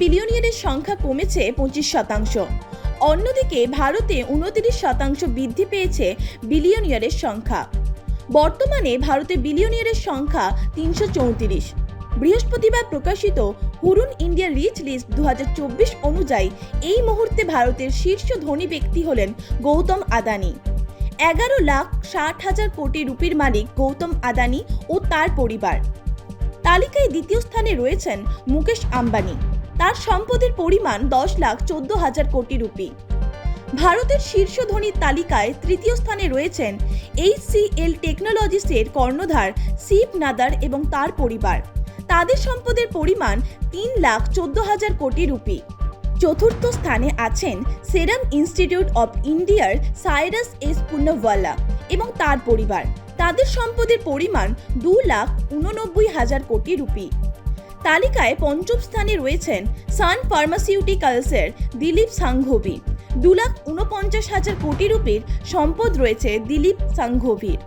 বিলিয়নিয়ারের সংখ্যা কমেছে পঁচিশ শতাংশ। অন্যদিকে ভারতে উনতিরিশ শতাংশ বৃদ্ধি পেয়েছে বিলিয়নিয়ারের সংখ্যা। বর্তমানে ভারতে বিলিয়নিয়ারের সংখ্যা তিনশো চৌত্রিশ। বৃহস্পতিবার প্রকাশিত হুরুন ইন্ডিয়া রিচ লিস্ট দু হাজার চব্বিশ অনুযায়ী এই মুহূর্তে ভারতের শীর্ষ ধনী ব্যক্তি হলেন গৌতম আদানি। এগারো লাখ ষাট হাজার কোটি রুপির মালিক গৌতম আদানি ও তার পরিবার। তালিকায় দ্বিতীয় স্থানে রয়েছেন মুকেশ আম্বানি। তার সম্পদের পরিমাণ দশ লাখ চোদ্দ হাজার কোটি রুপি। ভারতের শীর্ষ ধনীর তালিকায় তৃতীয় স্থানে রয়েছেন এইচসিএল টেকনোলজিসের কর্ণধার শিব নাদার এবং তার পরিবার। তাদের সম্পদের পরিমাণ তিন লাখ চোদ্দ হাজার কোটি রুপি। চতুর্থ স্থানে আছেন সেরাম ইনস্টিটিউট অব ইন্ডিয়ার সাইরাস এস পুন্নওয়ালা এবং তার পরিবার। তাদের সম্পদের পরিমাণ দু লাখ উননব্বই হাজার কোটি রুপি। তালিকায় পঞ্চম স্থানে রয়েছেন সান ফার্মাসিউটিক্যালসের দিলীপ সাংঘভি। দু লাখ উনপঞ্চাশ হাজার কোটি রুপির সম্পদ রয়েছে দিলীপ সাংঘভির।